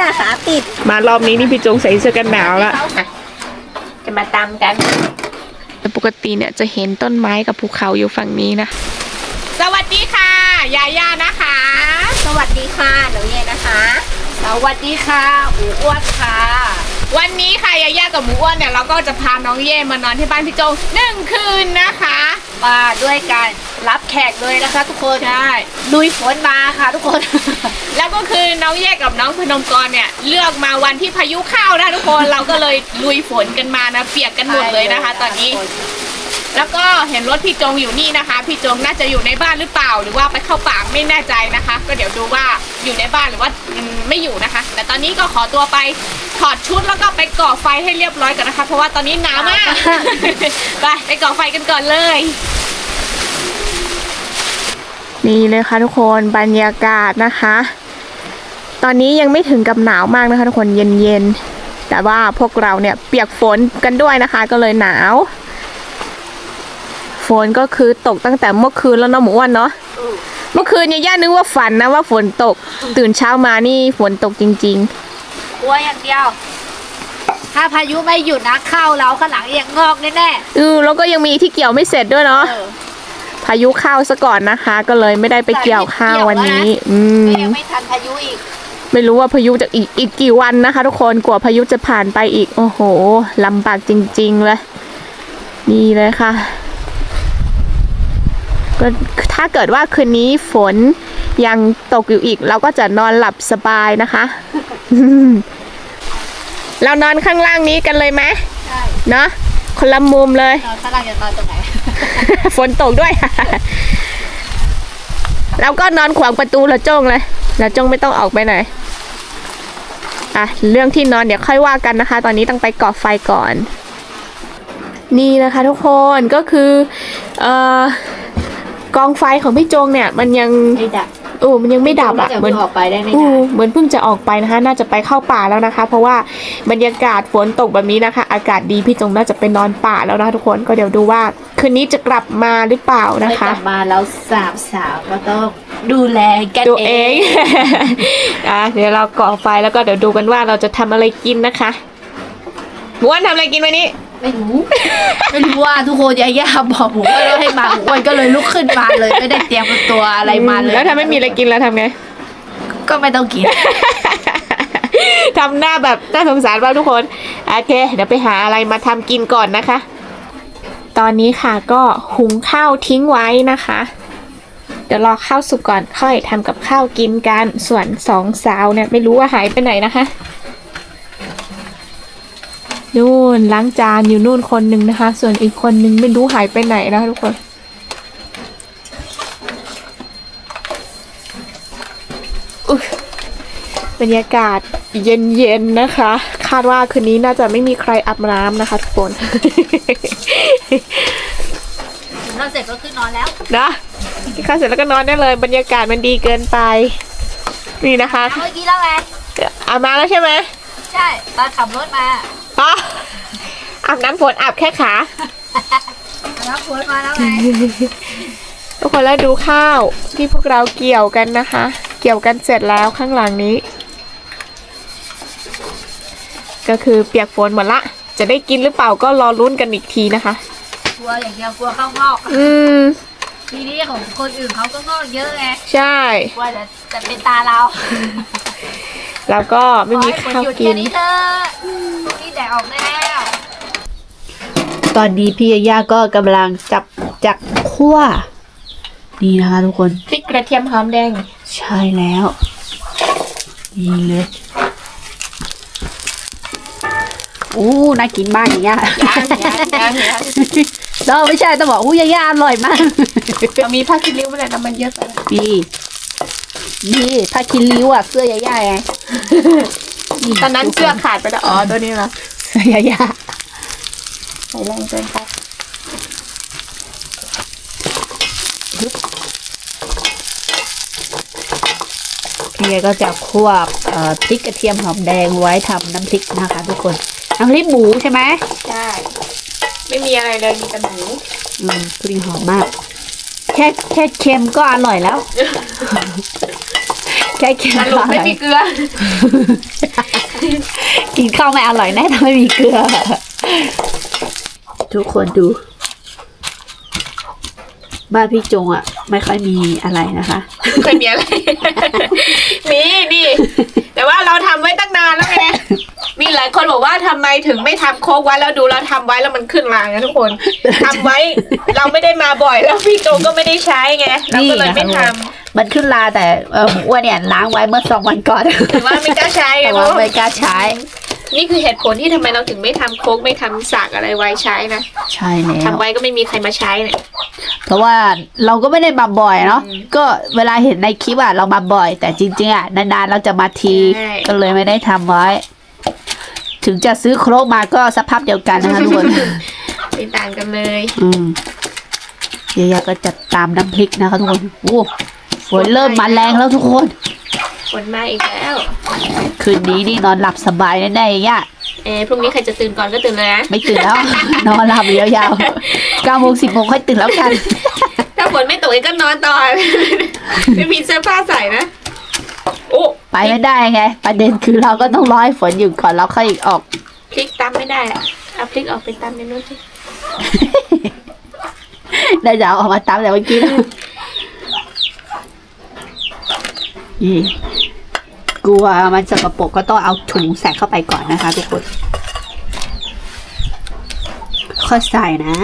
ย่าขาติดมารอบนี้นี่พี่จงใส่เสื้อกันหนาวละจะมาตามกันแต่ปกติเนี่ยจะเห็นต้นไม้กับภูเขาอยู่ฝั่งนี้นะ สวัสดีค่ะยาย่านะคะ สวัสดีค่ะหนูเย่นะคะ สวัสดีค่ะอูอ้วนค่ะ วันนี้ค่ะยาย่ากับหมูอ้วนเนี่ยเราก็จะพาน้องเย่มานอนที่บ้านพี่จงหนึ่งคืนนะคะ มาด้วยกันรับแขกเลยนะคะ ทุกคนใช่ลุยฝนมาค่ะ ทุกคน แล้วก็คือน้องเย่กับน้องพนมกรเนี่ย เลือกมาวันที่พายุเข้านะทุกคนเราก็เลยลุยฝนกันมานะเปียกกันหมดเลยนะคะ ตอนนี้ แล้วก็เห็นรถพี่จงอยู่นี่นะคะ พี่จงน่าจะอยู่ในบ้านหรือเปล่า หรือว่าไปเข้าป่าไม่แน่ใจนะคะ ก็เดี๋ยวดูว่าอยู่ในบ้านหรือว่าอืมไม่อยู่นะคะ แต่ตอนนี้ก็ขอตัวไปถอดชุดแล้วก็ไปก่อไฟให้เรียบร้อยก่อนนะคะ เพราะว่าตอนนี้หนาวมาก ไปไปก่อไฟกันก่อนเลย นี่เลยค่ะทุกคนบรรยากาศนะคะ ตอนนี้ยังไม่ถึงกับหนาวมากนะคะ ทุกคนเย็นๆ แต่ว่าพวกเราเนี่ยเปียกฝนกันด้วยนะคะ ก็เลยหนาว ฝนก็คือตกตั้งแต่เมื่อคืนแล้วเนาะหมูอ้วนเนาะเมื่อคืนเนี่ยย่านึกว่าฝันนะว่าฝนตก ตื่นเช้ามานี่ฝนตกจริงกลัวอย่างเดียว ถ้าพายุไม่หยุดนะเข้าเราข้างหลังยังงอกแน่ๆอือแล้วก็ยังมีที่เกี่ยวไม่เสร็จด้วยๆเนาะเออ พายุเข้าซะก่อนนะคะ ก็เลยไม่ได้ไปเกี่ยวข้าววันนี้ อืมก็ยังไม่ทันพายุอีก ไม่รู้ว่าพายุจะอีกอีกกี่วันนะคะ ทุกคนกว่าพายุจะผ่านไปอีก โอ้โหลำบากจริง ๆ เลยนี่เลยค่ะก็ถ้าเกิดว่าคืนนี้ฝนยังตกอยู่อีก เราก็จะนอนหลับสบายนะคะ เรานอนข้างล่างนี้กันเลยไหมใช่เนาะคนละมุมเลยนอนข้างล่างจะนอนตรงไหน ฝนตกด้วยแล้วก็นอนขวางประตูละจ้งเลยละจ้งไม่ต้องออกไปไหนอะเรื่องที่นอนเดี๋ยวค่อยว่ากันนะคะ ตอนนี้ต้องไปก่อไฟก่อน นี่นะคะทุกคนก็คือเอ่อกองไฟของพี่จงเนี่ย มันยังไม่ดับโอ้มันยังไม่ดับอะจะเหมือนออกไปได้ไม่อู้นานเหมือนเพิ่งจะออกไปนะคะ น่าจะไปเข้าป่าแล้วนะคะ เพราะว่าบรรยากาศฝนตกแบบนี้นะคะ อากาศดีพี่จงน่าจะไปนอนป่าแล้วนะคะทุกคนก็เดี๋ยวดูว่า คืนนี้จะกลับมาหรือเปล่านะไม่กคะลับมาแล้วสามสาวก็ต้องดูแลกันตัวเอเอง ง อะเดี๋ยวเราก่อไฟแล้วก็เดี๋ยวดูกันว่าเราจะทำอะไรกินนะคะบ้วนทำอะไรกินวันนี้ ไม่รู้ ไม่รู้ว่าทุกคนยาย่าบอกหมูอ้วนว่าให้มาหมูอ้วนก็เลยลุกขึ้นมาเลยไม่ได้เตรียมตัวอะไรมาเลยแล้วถ้าไม่มีอะไรกินแล้วทำไง ก็ไม่ต้องกิน ทำหน้าแบบน่าสงสารบ้างทุกคน โอเค เดี๋ยวไปหาอะไรมาทำกินก่อนนะคะ ตอนนี้ค่ะก็หุงข้าวทิ้งไว้นะคะ เดี๋ยวรอข้าวสุกก่อนค่อยทำกับข้าวกินกัน ส่วนสองสาวเนี่ยไม่รู้ว่าหายไปไหนนะคะนู่นล้างจานอยู่นู่นคนหนึ่งนะคะ ส่วนอีกคนหนึ่งไม่รู้หายไปไหนนะคะทุกคนบรรยากาศเย็นๆนะคะ คาดว่าคืนนี้น่าจะไม่มีใครอาบน้ำนะคะทุกคนเราเสร็จก็ขึ้นนอนแล้วนะกินข้าวเสร็จแล้วก็นอนได้เลย บรรยากาศมันดีเกินไป นี่นะคะเมื่อกี้แล้วไงอาบน้ำแล้วใช่ไหมใช่ตอนขับรถมาอ๋ออาบน้ำฝนอาบแค่ขารับฝนมาแล้วไงทุกคนแล้วดูข้าวที่พวกเราเกี่ยวกันนะคะ เกี่ยวกันเสร็จแล้วข้างหลังนี้ ก็คือเปียกฝนหมดละ จะได้กินหรือเปล่าก็รอลุ้นกันอีกทีนะคะ กลัวอย่างเดียวกลัวเข้างอกอืม ทีนี้ของคนอื่นเขาก็งอกเยอะไงใช่ กลัวจะจะเป็นตาเราแล้วก็ไม่มีขอให้ฝข้าวหยุดกิแค่นนี้เถอะพรุ่งนี้แดดออกได้แล้วตอนนี้พี่ยาย่าก็กำลังจับจากขั้วนี่นะคะทุกคน พริกกระเทียมหอมแดง ใช่แล้ว นี่เลยโอ้น่ากินมากยาย่ายังยังยังยังเราไม่ใช่ต้องบอกอู้ยาย่าอร่อยมากเรามีผ้าคีริ้วไหมเนี่ยน้ำมันเยอะไปนี่นี่ถ้าคินริ้วอะเสื้อยาย่าไงตอนนั้นเสื้อขาดไปแล้วอ๋อตัวนี้เหรอเสื้อยาย่าใส่แรงเกินไปพี่ยก็จะควเอ่อพริกกระเทียมหอมแดงไว้ทำน้ำพริกนะคะทุกคน น้ำพริกหมูใช่ไหมใช่ไม่มีอะไรเลยมีแต่หมูอืมกลิ่นหอมมาก แค่แค่เค็มก็อร่อยแล้ว แค่กินสข้าวรุปไม่มีเกลือ กินข้าวไม่อร่อยแน่ถ้าไม่มีเกลือ ทุกคนดู บ้านพี่จงอะ ไม่ค่อยมีอะไรนะคะเคยมีอะไรมีนี่ แต่ว่าเราทำไว้ตั้งนานแล้วไง มีหลายคนบอกว่าทำไมถึงไม่ทำโค้กไว้แล้วดูเราทำไว้แล้วมันขึ้นมาไงทุกคนทำไว้ เราไม่ได้มาบ่อยแล้วพี่โจก็ไม่ได้ใช้ไงเราก็เลยไม่ทำมันขึ้นลาแต่เออหมูอ้วนเนี่ยล้างไว้เมื่อสองวันก่อนหรือว่าไม่กล้าใช้ไงแต่เพว่าราะว่าไม่กล้าใช้ นี่คือเหตุผลที่ทำไมเราถึงไม่ทำโค้กไม่ทำสากอะไรไว้ใช้นะใช่แล้วทำไว้ก็ไม่มีใครมาใช้เนี่ย เพราะว่าเราก็ไม่ได้มาบ่อยเนาะอืมก็เวลาเห็นในคลิปอะเรามาบ่อย แต่จริงๆอะนานๆเราจะมาที ใช่ ก็เลยไม่ได้ทำไว้ ถึงจะซื้อโครกมาก็สภาพเดียวกันนะคะทุกคน ไม่ต่างกันเลยอืมเยายาก็จัดตามน้ำพริกนะคะทุกคนโอ้ฝนเริ่มมาแรงแล้วทุกคน ฝนมาอีกแล้ว คืนนี้นี่นอนหลับสบายแน่ๆย่าเออพรุ่งนี้ใครจะตื่นก่อนก็ตื่นเลยนะ ไม่ตื่นแล้ว นอนหลับยาวๆเก้าโมงสิบโมงค่อยตื่นแล้วกัน ถ้าฝนไม่ตกเองก็นอนต่อ ไม่มีเสื้อผ้าใส่นะ โอ้ไปไม่ได้ไง ประเด็นคือเราก็ต้องรอให้ฝนหยุดก่อนแล้วค่อยออกพลิกตามไม่ได้อะเอาพลิกออกไปตามในนู้นสิได้จะเอาออกมาตามแต่เมื่อกี้นะนี่ กลัวมันสกปรกก็ต้องเอาถุงใส่เข้าไปก่อนนะคะ ทุกคนค่อยใส่นะ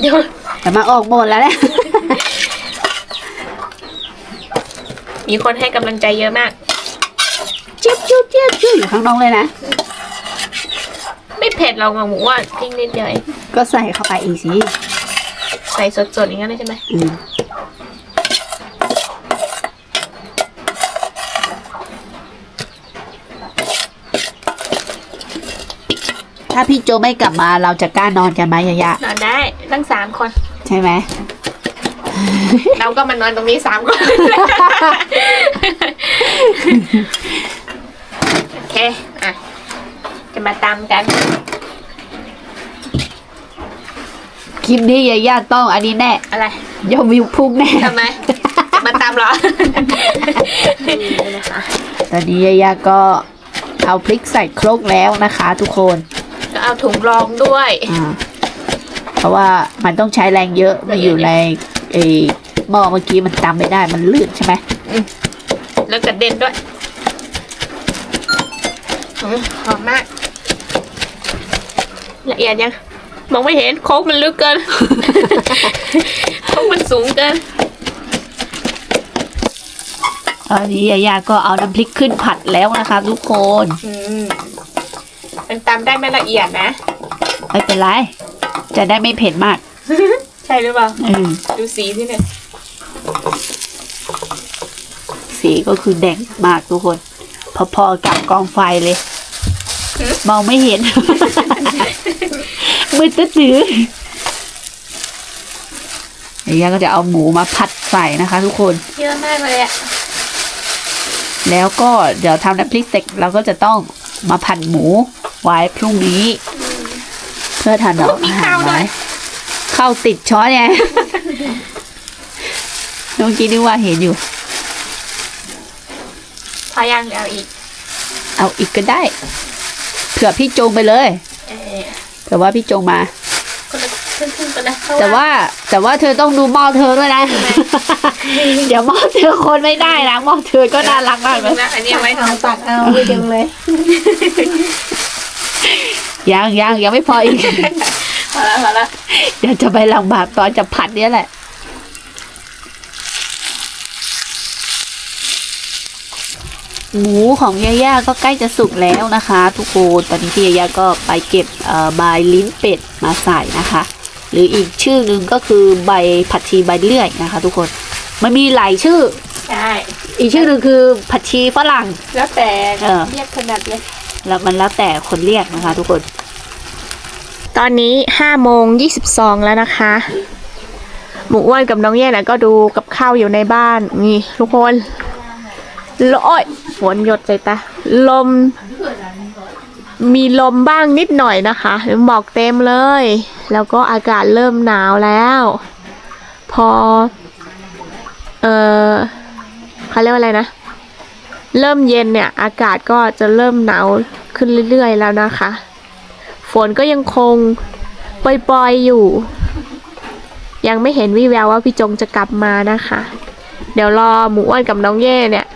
เดี๋ยวแต่มาออกหมดแล้วเนี่ยมีคนให้กำลังใจเยอะมากเจี๊ยบเจี๊ยบเจี๊ยบเจี๊ยบอยู่ข้างนอกเลยนะ ไม่เผ็ดเรากับหมูอะทิ้งนิดเดียวเองก็ใส่เข้าไปอีกสิ ใส่สดๆอย่างนั้นเลยใช่ไหมอืม ถ้าพี่โจไม่กลับมาเราจะกล้านอนกันไหมยายะนอนได้ทั้งสามคน ใช่ไหม เราก็มานอนตรงนี้สามคน โอเค อะ จะมาตามกัน คลิปนี้ยายาต้องอันนี้แน่อะไรยอดวิวพุ่งแน่ทำไมจะมาตามเหรอนะคะตอนนี้ยายาก็เอาพริกใส่ครกแล้วนะคะทุกคน ก็เอาถุงรองด้วย อ่าเพราะว่ามันต้องใช้แรงเยอะมาอยู่ในไอ้หม้อเมื่อกี้มันตำไม่ได้มันลื่นใช่ไหมแล้วกระเด็นด้วยอืมหอมมาก ละเอียดยัง มองไม่เห็นโคกมันลึกเกิน โคกมันสูงเกิน ตอนนี้ยายาก็เอาน้ำพริกขึ้นผัดแล้วนะคะทุกคน อืม มันตามได้ไม่ละเอียดนะ ไม่เป็นไร จะได้ไม่เผ็ดมาก ใช่หรือเปล่า อืม ดูสีที่เนี่ย สีก็คือแดงมากทุกคน พอๆกับกองไฟเลย มองไม่เห็น มืดตื้อๆยายาก็จะเอาหมูมาผัดใส่นะคะ ทุกคน เยอะมากเลยอะแล้วก็เดี๋ยวทำน้ำพริกเสร็จเราก็จะต้องมาผัดหมู ไว้พรุ่งนี้ เพื่อถนอมอาหารไว้ข้าวติดช้อนไงเมื่อกี้นึกว่าเห็นอยู่ พอยังเดี๋ยวเอาอีก เอาอีกก็ได้ เผื่อพี่จงไปเลยเออเผื่อว่าพี่จงมาคนละครึ่งๆกันนะเพระแต่ว่าแต่ว่าเธอต้องดูหม้อเธอด้วยนะ เดี๋ยวหม้อเธอคนไม่ได้นะหม้อเธอก็น่ารักมากเลยนะอันนี้เอาไว้ทำตักเอาไปเดียวเลย ยังยังยังไม่พออีกพอแล้วพอแล้วเดี๋ยวจะไปลำบากตอนจะผัดเนี้ยแหละ หมูของยาย่าก็ใกล้จะสุกแล้วนะคะ ทุกคนตอนนี้พี่ยาย่าก็ไปเก็บเอ่อใบลิ้นเป็ดมาใส่นะคะ หรืออีกชื่อหนึ่งก็คือใบผัดชีใบเลื่อยนะคะ ทุกคนมันมีหลายชื่อใช่อีกชื่อหนึ่งคือผัดชีฝรั่งแล้วแต่เออเรียกขนาดเลย แล้วมันแล้วแต่คนเรียกนะคะ ทุกคน ตอนนี้ห้าโมงยี่สิบสองแล้วนะคะ หมูอ้วนกับน้องแย่นะก็ดูกับข้าวอยู่ในบ้านนี่ทุกคนลอยฝนหยดใส่ตาลม มีลมบ้างนิดหน่อยนะคะหมอกเต็มเลย แล้วก็อากาศเริ่มหนาวแล้ว พอ เออเขาเรียกว่าอะไรนะ เริ่มเย็นเนี่ย อากาศก็จะเริ่มหนาวขึ้นเรื่อย ๆ แล้วนะคะ ฝนก็ยังคงปล่อยๆอยู่ ยังไม่เห็นวี่แววว่าพี่จงจะกลับมานะคะ เดี๋ยวรอหมูอ้วนกับน้องเย่เนี่ย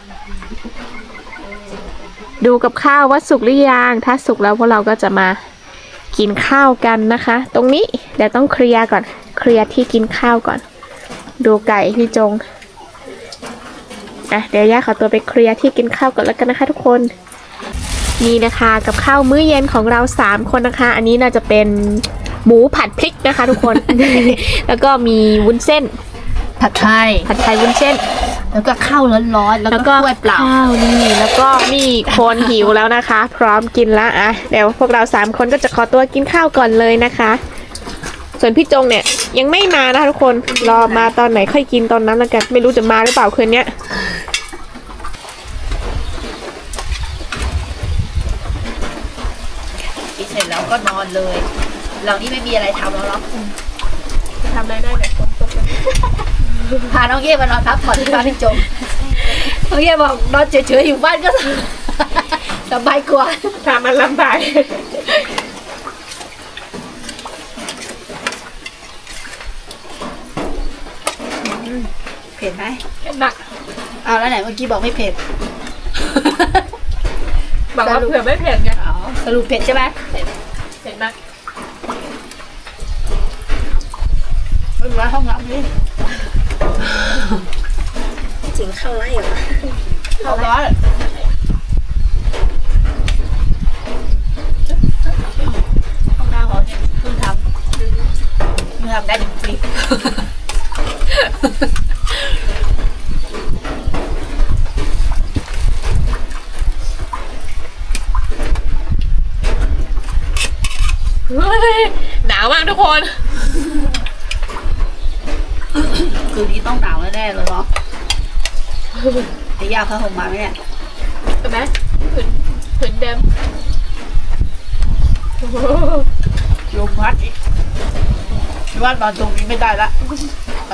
ดูกับข้าวว่าสุกหรือยังถ้าสุกแล้วพวกเราก็จะมากินข้าวกันนะคะ ตรงนี้เดี๋ยวต้องเคลียร์ก่อน เคลียร์ที่กินข้าวก่อน ดูไก่พี่จง อะเดี๋ยวย่าขอตัวไปเคลียร์ที่กินข้าวก่อนแล้วกันนะคะทุกคน นี่นะคะกับข้าวมื้อเย็นของเราสามคนนะคะ อันนี้น่าจะเป็นหมูผัดพริกนะคะ ทุกคน แล้วก็มีวุ้นเส้น ผัดไทย ผัดไทยวุ้นเส้น แล้วก็ข้าวร้อนๆ แล้วแล้วก็ก็กล้วยเปล่าข้าวนี่แล้วก็มีคนหิวแล้วนะคะ พร้อมกินแล้วอะเดี๋ยวพวกเราสามคนก็จะขอตัวกินข้าวก่อนเลยนะคะ ส่วนพี่จงเนี่ยยังไม่มานะคะทุกคนรอมาตอนไหนค่อยกินตอนนั้นแล้วกัน ไม่รู้จะมาหรือเปล่าคืนเนี้ยกินเสร็จแล้วก็นอนเลย เรานี่ไม่มีอะไรทำแล้วเนาะจะทำอะไรได้เนี่ยฝนตกเลยพาน้องเย่มานอนพักผ่อนที่บ้านพี่จงน้องเย่บอกนอนเฉยๆอยู่บ้านก็สบายกว่าทำมันลำบาก เผ็ดไหมหนักเอาแล้วไหนเมื่อกี้บอกไม่เผ็ด บอกว่าเผื่อไม่เผ็ดไงอ๋อสรุปเผ็ดใช่ไหมเผ็ดมากไม่รู้ว่าห้องน้ำนี่จริงเข้าไล่เหรอเข้าร้อนห้องน้ำเขาเนี่ยเพิ่งทำเพิ่งทำได้จริง เฮ้ยหนาวมากทุกคนๆคืนนี้ต้องหนาวแน่ๆเลยเนาะไอ้ยาเขาห่มมาไหมเนี่ยเห็นไหมผืนผืนเดิมลมพัดอีกคิดว่านอนตรงนี้ไม่ได้ละ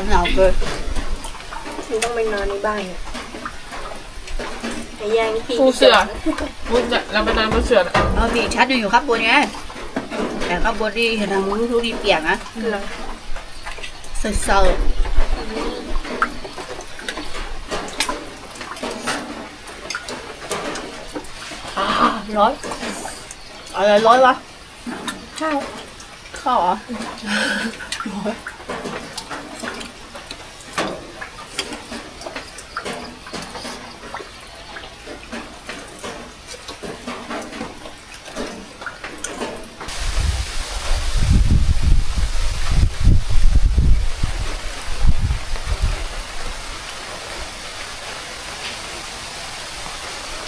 มันหนาวเกินฉันต้องไปนอนในบ้านไอ้ย่างพี่ปูเสือปูจะเราไปนอนบนเสือนะเออมีอีกชั้นหนึ่งอยู่ข้างบนไงแต่ข้างบนนี่เห็นทางนู้นทุกนี่เปียกนะเซอร์เซอร์อ่าร้อนอะไรร้อนวะข้าวข้าวเหรอร้อน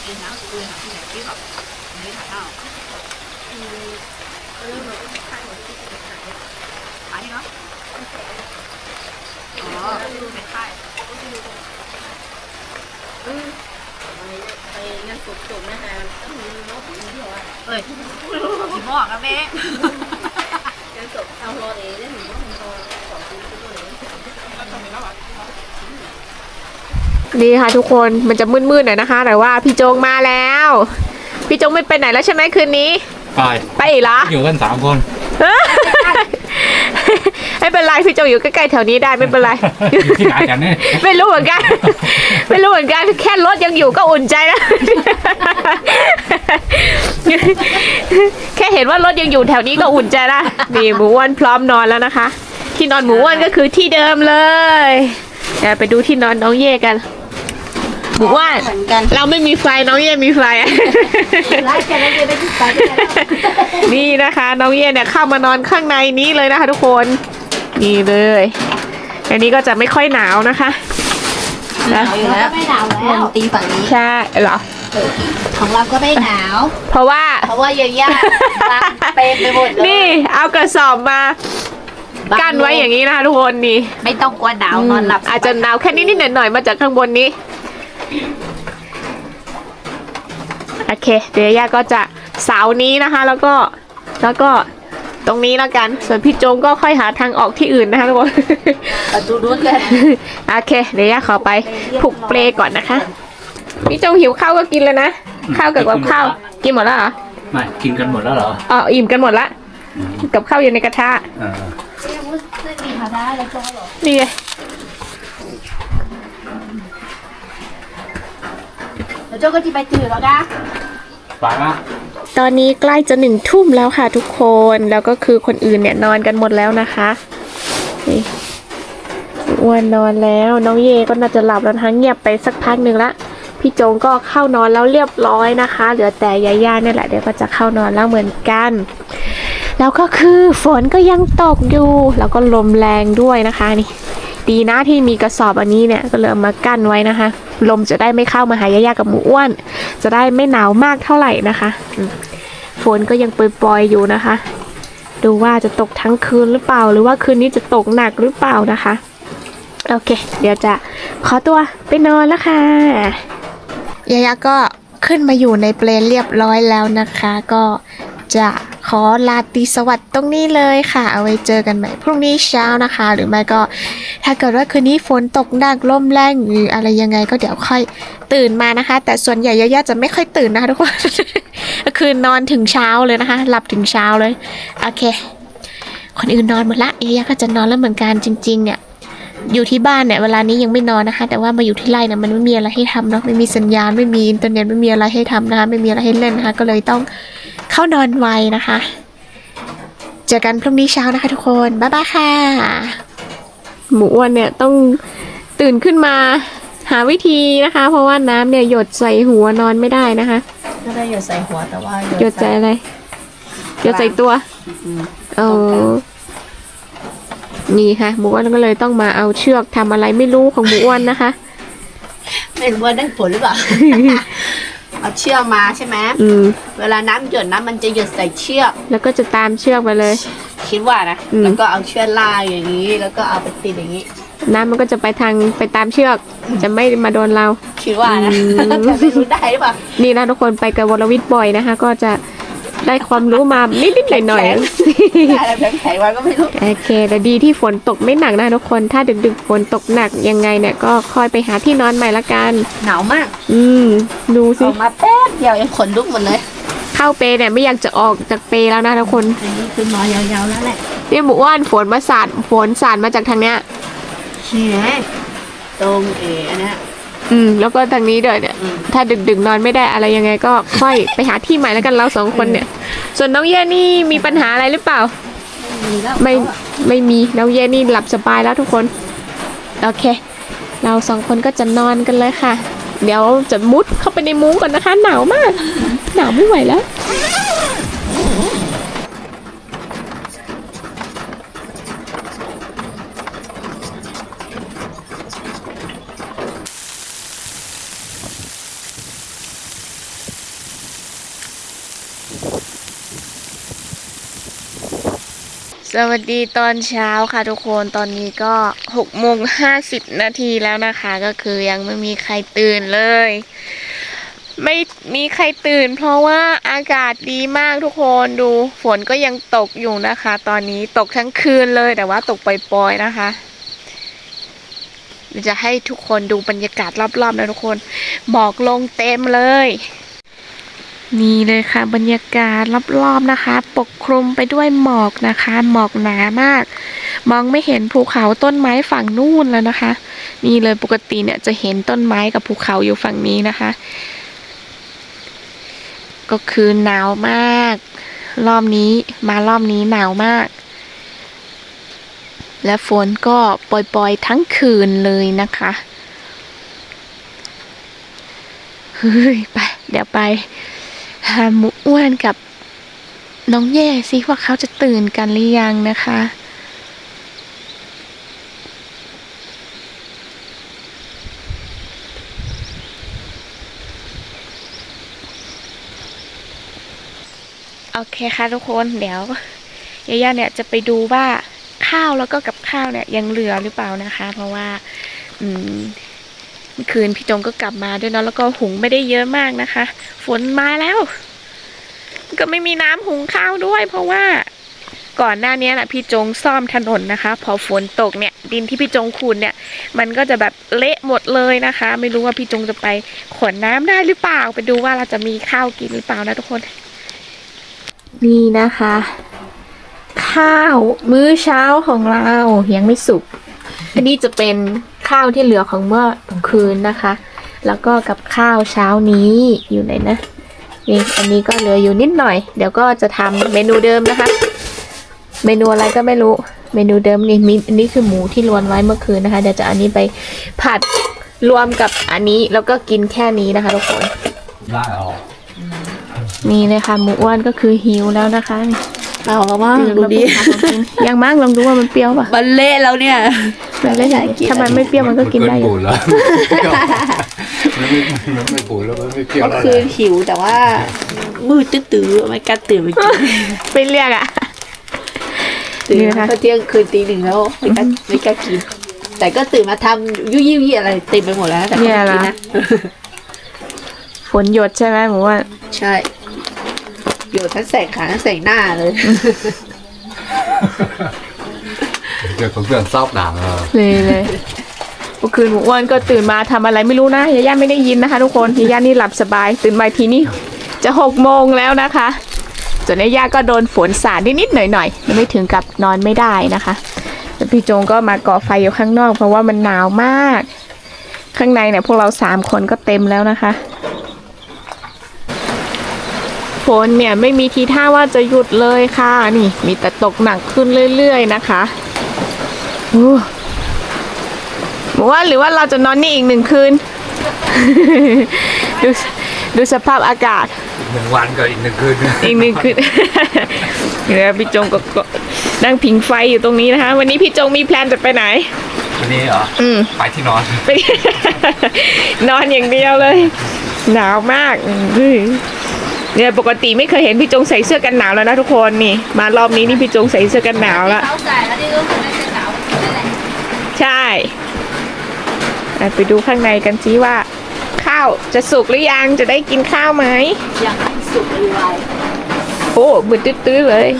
กินน้ำสุกเลยที่ไหนที่แบบไม่ถ่ายข้าวขายเนาะ อ๋อไม่ขายไปงานสุกสุกนะคะเอ้ยกี่หม้อกันแม่นี่ค่ะทุกคนมันจะมืดๆหน่อยนะคะ แต่ว่าพี่โจงมาแล้ว พี่โจงไม่ไปไหนแล้วใช่ไหมคืนนี้ ไป ไปอีกเหรออยู่กันสามคน ไม่เป็นไรพี่โจงอยู่ใกล้ๆแถวนี้ได้ไม่เป็นไร อยู่ที่ไหนกันเนี่ยไม่รู้เหมือนกัน ไม่รู้เหมือนกันแค่รถยังอยู่ก็อุ่นใจแล้ว แค่เห็นว่ารถยังอยู่แถวนี้ก็อุ่นใจละนี่หมูอ้วนพร้อมนอนแล้วนะคะ ที่นอนหมูอ้วนก็คือที่เดิมเลยเดี๋ยวไปดูที่นอนน้องเย่กันหมูอ้วนเหมือนกันเราไม่มีไฟน้องเย่มีไฟไล่แกแล้วจะได้กินไปด้วยกันนี่นะคะ น้องเย่เนี่ยเข้ามานอนข้างในนี้เลยนะคะทุกคน นี่เลย อันนี้ก็จะไม่ค่อยหนาวนะคะหนาวอยู่แล้วไม่หนาวแล้วลมตีฝั่งนี้ใช่เหรอ ของเราก็ไม่หนาว เพราะว่า เพราะว่าเยอะแยะบางเต็มไปหมดเลยนี่เอากระสอบมากั้นไว้อย่างนี้นะคะทุกคนนี่ไม่ต้องกลัวหนาวนอนหลับอาจจะหนาวแค่นิดๆหน่อยๆมาจากข้างบนนี้ โอเค เดี๋ยวย่าก็จะเสาร์นี้นะคะ แล้วก็แล้วก็ ตรงนี้แล้วกัน ส่วนพี่โจงก็ค่อยหาทางออกที่อื่นนะคะทุกคนประตูนู้นเลยโอเค เดี๋ยวย่าขอไปผูกเปลก่อนนะคะ พี่จงหิวข้าวก็กินเลยนะ ข้าวกับกับข้าว กินหมดแล้วเหรอ ไม่กินกันหมดแล้วเหรออ๋ออิ่มกันหมดละ กับข้าวอยู่ในกระทะเออไม่มีหาได้แล้วก็หรอนี่ไงเดี๋ยวเจ้าก็จะไปตื่นแล้วนะฟังอะ ตอนนี้ใกล้จะหนึ่งทุ่มแล้วค่ะทุกคน แล้วก็คือคนอื่นเนี่ยนอนกันหมดแล้วนะคะนี่อ้วนนอนแล้วน้องเยก็น่าจะหลับแล้วทั้งเงียบไปสักพักหนึ่งละพี่โจงก็เข้านอนแล้วเรียบร้อยนะคะ เหลือแต่ยาย่าเนี่ยแหละเดี๋ยวก็จะเข้านอนแล้วเหมือนกัน แล้วก็คือฝนก็ยังตกอยู่ แล้วก็ลมแรงด้วยนะคะนี่ ดีนะที่มีกระสอบอันนี้เนี่ยก็เลยมากั้นไว้นะคะ ลมจะได้ไม่เข้ามาหายายากับหมูอ้วน จะได้ไม่หนาวมากเท่าไหร่นะคะฝนก็ยังปล่อยๆอยู่นะคะ ดูว่าจะตกทั้งคืนหรือเปล่า หรือว่าคืนนี้จะตกหนักหรือเปล่านะคะ โอเค เดี๋ยวจะขอตัวไปนอนแล้วค่ะยายาก็ขึ้นมาอยู่ในเปลนเรียบร้อยแล้วนะคะ ก็จะ อลาตีสวัสดิ์ตรงนี้เลยค่ะ เอาไว้เจอกันใหม่พรุ่งนี้เช้านะคะ หรือไม่ก็ถ้าเกิดว่าคืนนี้ฝนตกหนักลมแรงหรืออะไรยังไงก็เดี๋ยวค่อยตื่นมานะคะ แต่ส่วนใหญ่ย่าจะไม่ค่อยตื่นนะคะทุกคนคือนอนถึงเช้าเลยนะคะ หลับถึงเช้าเลยโอเค คนอื่นนอนหมดละย่าก็จะนอนแล้วเหมือนกันจริง ๆ เนี่ยอยู่ที่บ้านเนี่ยเวลานี้ยังไม่นอนนะคะ แต่ว่ามาอยู่ที่ไร่เนี่ยมันไม่มีอะไรให้ทำเนาะไม่มีสัญญาณไม่มีอินเทอร์เน็ตไม่มีอะไรให้ทำนะคะ ไม่มีอะไรให้เล่นนะคะ ก็เลยต้อง เข้านอนไวนะคะ เจอกันพรุ่งนี้เช้านะคะทุกคน บ๊ายบายค่ะ หมูอ้วนเนี่ยต้องตื่นขึ้นมาหาวิธีนะคะ เพราะว่าน้ำเนี่ยหยดใส่หัวนอนไม่ได้นะคะก็ได้หยดใส่หัวแต่ว่าหยดใส่อะไรหยดใส่ตัวเออนี่ค่ะหมูอ้วนก็เลยต้องมาเอาเชือกทำอะไรไม่รู้ของหมูอ้วนนะคะ ไม่รู้ว่าได้ผลหรือเปล่า เอาเชือกมาใช่ไหมอืม เวลาน้ำหยดน้ำมันจะหยดใส่เชือก แล้วก็จะตามเชือกไปเลย คิดว่านะ อืม แล้วก็เอาเชือกลากอย่างนี้ แล้วก็เอาไปติดอย่างนี้ น้ำมันก็จะไปทางไปตามเชือก จะไม่มาโดนเรา คิดว่านะอืม แต่ไม่รู้ได้หรือเปล่า นี่นะทุกคนไปกับวรวิทย์บ่อยนะคะ ก็จะ ได้ความรู้มานิดๆหน่อยๆได้อะไรแข็งๆไว้ก็ไม่รู้โอเค แต่ดีที่ฝนตกไม่หนักนะทุกคน ถ้าดึกๆฝนตกหนักยังไงเนี่ยก็ค่อยไปหาที่นอนใหม่ละกัน หนาวมาก อืม ดูอสิ อกมาแป๊บเดียวยังขนลุกหมดเลยเข้าเปรเนี่ยไม่อยากจะออกจากเปรแล้วนะทุกคน อันนี้คือนอนยาวๆแล้วแหละนี่หมู่อ้วนฝนมาสาดฝนสาดมาจากทางเนี้ย นี่ไงตรงเออันเนี้ย อืมแล้วก็ทางนี้เดี๋ยวเนี่ยอืมถ้าดึกๆนอนไม่ได้อะไรยังไงก็ค่อยไปหาที่ใหม่แล้วกันเราสองคนเนี่ย ส่วนน้องเย่นี่มีปัญหาอะไรหรือเปล่ามีแล้วไม่ไม่มีน้องเย่นี่หลับสบายแล้วทุกคน โอเค เราสองคนก็จะนอนกันเลยค่ะ เดี๋ยวจะมุดเข้าไปในมุ้งก่อนนะคะ หนาวมาก หนาวไม่ไหวแล้ว สวัสดีตอนเช้าค่ะทุกคนตอนนี้ก็หกโมงห้าสิบนาทีแล้วนะคะ ก็คือยังไม่มีใครตื่นเลย ไม่มีใครตื่น เพราะว่าอากาศดีมากทุกคนดูฝนก็ยังตกอยู่นะคะ ตอนนี้ตกทั้งคืนเลยแต่ว่าตกปล่อยๆนะคะจะให้ทุกคนดูบรรยากาศรอบๆนะทุกคนหมอกลงเต็มเลย นี่เลยค่ะ บรรยากาศรอบๆนะคะ ปกคลุมไปด้วยหมอกนะคะ หมอกหนามาก มองไม่เห็นภูเขาต้นไม้ฝั่งนู่นแล้วนะคะ นี่เลยปกติเนี่ยจะเห็นต้นไม้กับภูเขาอยู่ฝั่งนี้นะคะ ก็คือหนาวมาก รอบนี้มารอบนี้หนาวมาก และฝนก็ปล่อยๆทั้งคืนเลยนะคะเฮ้ยไป เดี๋ยวไป หาหมูอ้วนกับน้องแย่สิว่าเขาจะตื่นกันหรือยังนะคะ โอเคค่ะทุกคนเดี๋ยวยาย่าเนี่ยจะไปดูว่าข้าวแล้วก็กับข้าวเนี่ยยังเหลือหรือเปล่านะคะ เพราะว่า อืม เมื่อคืนพี่จงก็กลับมาด้วยเนาะแล้วก็หุงไม่ได้เยอะมากนะคะ ฝนมาแล้ว ก็ไม่มีน้ำหุงข้าวด้วย เพราะว่าก่อนหน้านี้นะพี่จงซ่อมถนนนะคะ พอฝนตกเนี่ยดินที่พี่จงขูดเนี่ย มันก็จะแบบเละหมดเลยนะคะ ไม่รู้ว่าพี่จงจะไปขนน้ำได้หรือเปล่า ไปดูว่าเราจะมีข้าวกินหรือเปล่านะทุกคน นี่นะคะ ข้าวมื้อเช้าของเรายังไม่สุก อันนี้จะเป็นข้าวที่เหลือของเมื่อคืนนะคะ แล้วก็กับข้าวเช้านี้อยู่ไหนนะนี่อันนี้ก็เหลืออยู่นิดหน่อย เดี๋ยวก็จะทำเมนูเดิมนะคะ เมนูอะไรก็ไม่รู้ เมนูเดิมนี่มีอันนี้คือหมูที่ลวนไว้เมื่อคืนนะคะ เดี๋ยวจะเอาอันนี้ไปผัดรวมกับอันนี้แล้วก็กินแค่นี้นะคะทุกคนได้ออกนี่เลยค่ะหมูอ้วนก็คือหิวแล้วนะคะนี่เอาแล้วมั้งตื่นดูแล้วดิไปหาของกินยังมั้งลองดูว่ามันเปรี้ยวป่ะมันเละแล้วเนี่ย แบบได้ถ้ามันไม่เปรี้ยวมันก็กินได้อยู่ ปูนแล้วมันไม่มันไม่ปูนแล้วมันไม่เปรี้ยวก็แล้วคือหิวแต่ว่ามืดตื้อๆไม่กล้าตื่นไปกินไปเรียกอะตื่นนี่นะคะมาเที่ยงคืนตีหนึ่งแล้วไม่กล้าไม่กล้ากิน แต่ก็ตื่นมาทำยุ่ยยี่อะไรเต็มไปหมดแล้วแต่ก็ไม่กินนะฝนหยดใช่ไหมหมูอ้วนใช่อยู่ทั้งแสงขาทั้งแสงหน้าเลย เดี๋ยวผมเพื่อนซอกด่างเออเลยเลยเมื่อคืนหมูอ้วนก็ตื่นมาทำอะไรไม่รู้นะยาย่าไม่ได้ยินนะคะ ทุกคนยาย่านี่หลับสบาย ตื่นมาอีกทีนี่จะหกโมงแล้วนะคะส่วนยาย่าก็โดนฝนสาดนิดๆหน่อยๆไม่ถึงกับนอนไม่ได้นะคะแล้วพี่โจงก็มาก่อไฟอยู่ข้างนอก เพราะว่ามันหนาวมาก ข้างในเนี่ยพวกเราสามคนก็เต็มแล้วนะคะฝนเนี่ยไม่มีทีท่าว่าจะหยุดเลยค่ะ นี่ มีแต่ตกหนักขึ้นเรื่อย ๆ นะคะ บอกว่าหรือว่าเราจะนอนนี่อีกหนึ่งคืน ดูดูสภาพอากาศ หนึ่งวันกับอีกหนึ่งคืนอีกหนึ่งคืนเดี๋ยวพี่จงก็ก็นั่งผิงไฟอยู่ตรงนี้นะคะ วันนี้พี่จงมีแพลนจะไปไหน วันนี้เหรออืมไปที่นอนไปนอนอย่างเดียวเลย หนาวมากอืมเนี่ยปกติไม่เคยเห็นพี่จงใส่เสื้อกันหนาวแล้วนะทุกคนนี่ มารอบนี้นี่พี่จงใส่เสื้อกันหนาวละเขาใส่แล้ว ไปดูข้างในกันซิว่า ข้าวจะสุกหรือยังจะได้กินข้าวไหมยังไม่สุกเลยโอ้มืดตื้อๆเลย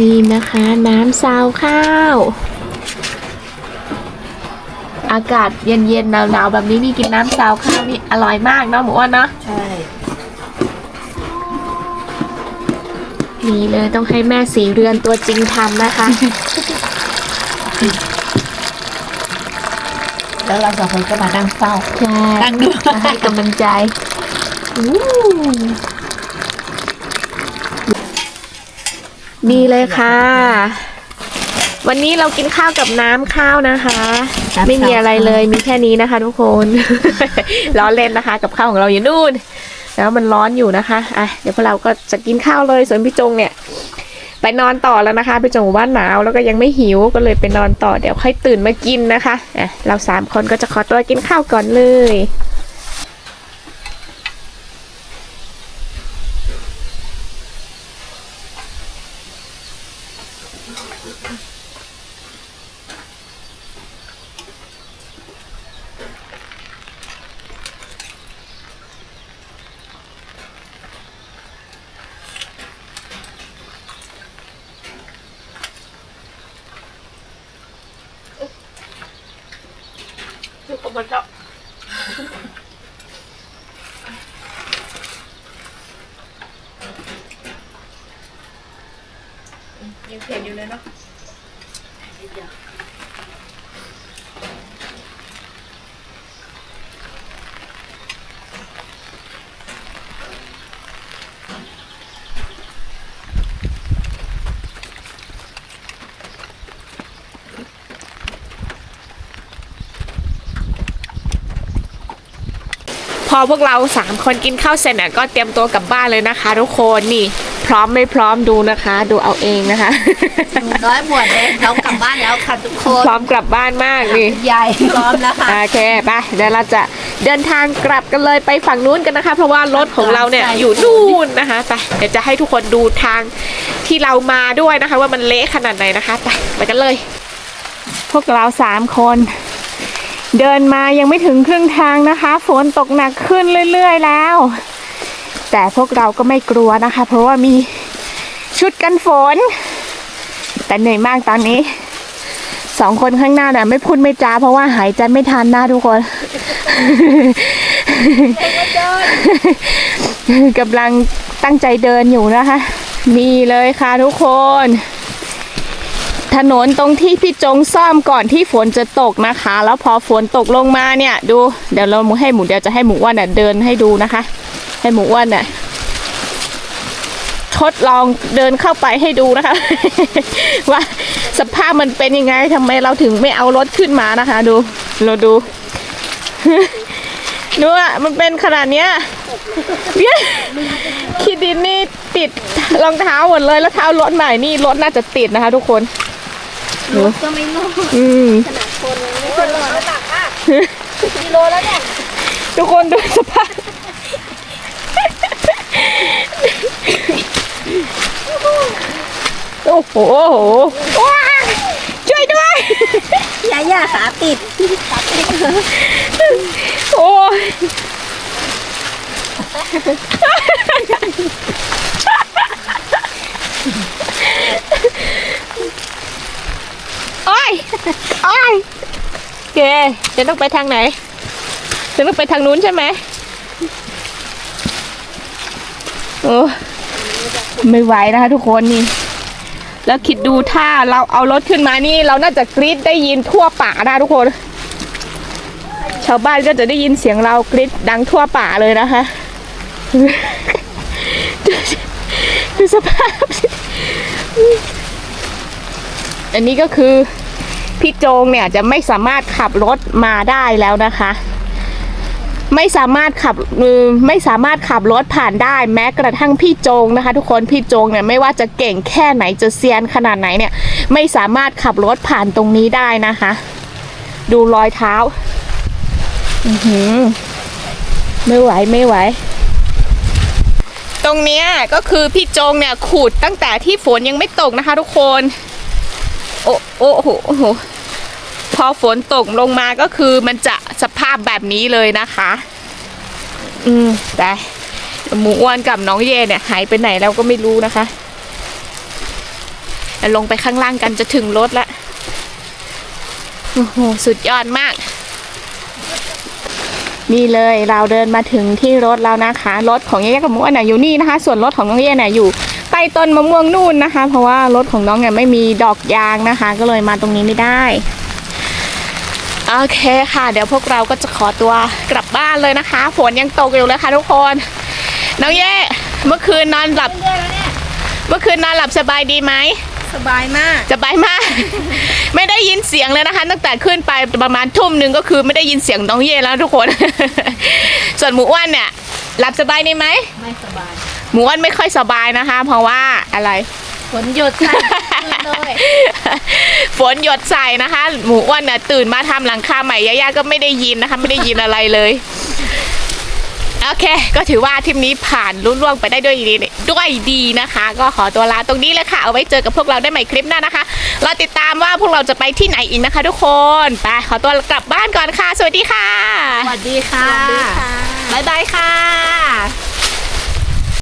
นี่นะคะ น้ำซาวข้าว อากาศเย็นๆหนาวๆแบบนี้นี่กินน้ำซาวข้าวนี่อร่อยมากเนาะหมูอ้วนเนาะใช่นี่เลยต้องให้แม่สีเรือนตัวจริงทำนะคะ แล้วเราสองคนก็มานั่งเฝ้าใช่นั่งดูมาให้กำลังใจอู้นี่เลยค่ะ วันนี้เรากินข้าวกับน้ำข้าวนะคะ ไม่มีอะไรเลยมีแค่นี้นะคะ ทุกคนล้อเล่นนะคะ กับข้าวของเราอยู่นู่น แล้วมันร้อนอยู่นะคะอะเดี๋ยวพวกเราก็จะกินข้าวเลยส่วนพี่จงเนี่ย ไปนอนต่อแล้วนะคะพี่จงบอกว่าหนาวแล้วก็ยังไม่หิวก็เลยไปนอนต่อเดี๋ยวค่อยตื่นมากินนะคะอะเราสามคนก็จะขอตัวกินข้าวก่อนเลย พอพวกเราสามคนกินข้าวเสร็จเนี่ยก็เตรียมตัวกลับบ้านเลยนะคะ ทุกคนนี่พร้อมไม่พร้อมดูนะคะ ดูเอาเองนะคะหนูน้อยหมวดเลยเรากลับบ้านแล้วค่ะทุกคนพร้อมกลับบ้านมากนี่ยายพร้อมแล้วค่ะโอเคไปเดี๋ยวเราจะเดินทางกลับกันเลยไปฝั่งนู้นกันนะคะ เพราะว่ารถของเราเนี่ยอยู่นู่นนะคะไปเดี๋ยวจะให้ทุกคนดูทางที่เรามาด้วยนะคะ ว่ามันเละขนาดไหนนะคะไปไปกันเลย พวกเราสามคน เดินมายังไม่ถึงครึ่งทางนะคะ ฝนตกหนักขึ้นเรื่อยๆแล้ว แต่พวกเราก็ไม่กลัวนะคะ เพราะว่ามีชุดกันฝน แต่เหนื่อยมากตอนนี้สองคนข้างหน้าน่ะไม่พูดไม่จาเพราะว่าหายใจไม่ทันนะทุกคนกำลังตั้งใจเดินอยู่นะคะ นี่เลยค่ะทุกคน ถนนตรงที่พี่จงซ่อมก่อนที่ฝนจะตกนะคะ แล้วพอฝนตกลงมาเนี่ย ดูเดี๋ยวเราให้หมูเดี๋ยวจะให้หมูอ้วนน่ะเดินให้ดูนะคะ ให้หมูอ้วนน่ะทดลองเดินเข้าไปให้ดูนะคะ ว่าสภาพมันเป็นยังไงทำไมเราถึงไม่เอารถขึ้นมานะคะ ดูเราดูดูอะมันเป็นขนาดเนี้ยเยคิดดินนี่ติดรองเท้าหมดเลยแล้วเท้ารถใหม่นี่รถน่าจะติดนะคะ ทุกคน ดูก็ไม่รู้อืมคนหนักมากกิโลแล้วเนี่ยทุกคนดูสภาพโอ้โหโอ้โหว้าช่วยด้วยยาย่าขาติดโอ้ย โอ้ยโอ้ยเก๋จะต้องไปทางไหนจะต้องไปทางนู้นใช่ไหมโอ้ไม่ไหวนะคะทุกคนนี่ แล้วคิดดูถ้าเราเอารถขึ้นมานี่ เราน่าจะกรี๊ดได้ยินทั่วป่าได้ทุกคน ชาวบ้านก็จะได้ยินเสียงเรากรี๊ดดังทั่วป่าเลยนะคะดูสภาพ อันนี้ก็คือ พี่โจงเนี่ยจะไม่สามารถขับรถมาได้แล้วนะคะ ไม่สามารถขับมือไม่สามารถขับรถผ่านได้แม้กระทั่งพี่โจงนะคะ ทุกคนพี่โจงเนี่ยไม่ว่าจะเก่งแค่ไหนจะเซียนขนาดไหนเนี่ย ไม่สามารถขับรถผ่านตรงนี้ได้นะคะ ดูรอยเท้าอือหือไม่ไหวไม่ไหวตรงเนี้ยก็คือพี่โจงเนี่ยขูดตั้งแต่ที่ฝนยังไม่ตกนะคะ ทุกคน โอ้โอ้โหโอ้โหพอฝนตกลงมาก็คือมันจะสภาพแบบนี้เลยนะคะ อืมแต่หมูอ้วนกับน้องเยเนี่ยหายไปไหนแล้วก็ไม่รู้นะคะลงไปข้างล่างกันจะถึงรถล้วโอ้โหสุดยอดมาก นี่เลยเราเดินมาถึงที่รถแล้วนะคะ รถของเย่กับหมูอันน่ะอยู่นี่นะคะ ส่วนรถของน้องเย่เนี่ยอยู่ ใต้ต้นมะม่วงนู่นนะคะ เพราะว่ารถของน้องเนี่ยไม่มีดอกยางนะคะ ก็เลยมาตรงนี้ไม่ได้โอเคค่ะ เดี๋ยวพวกเราก็จะขอตัวกลับบ้านเลยนะคะฝนยังตกอยู่เลยค่ะทุกคนน้องเย่เมื่อคืนนอนหลับ เมื่อคืนนอนหลับสบายดีไหมสบายมากสบายมาก ไม่ได้ยินเสียงเลยนะคะ ตั้งแต่ขึ้นไปประมาณทุ่มหนึ่งก็คือไม่ได้ยินเสียงน้องเย่แล้วทุกคน ส่วนหมูอ้วนเนี่ยหลับสบายดีไหมไม่สบาย หมูอ้วนไม่ค่อยสบายนะคะ เพราะว่าอะไร ฝนหยุดใส่เลยฝนหยดใส่นะคะ หมูอ้วนเนี่ยตื่นมาทำหลังคาใหม่ย่าๆก็ไม่ได้ยินนะคะ ไม่ได้ยินอะไรเลย โอเค ก็ถือว่าทริปนี้ผ่านรุ่ล่วงไปได้ด้วยดีด้วยดีนะคะ ก็ขอตัวลาตรงนี้เลยค่ะ เอาไว้เจอกับพวกเราได้ใหม่คลิปหน้านะคะเราติดตามว่าพวกเราจะไปที่ไหนอีกนะคะ ทุกคนไปขอตัวกลับบ้านก่อนค่ะ สวัสดีค่ะ สวัสดีค่ะ บ๊ายบายค่ะ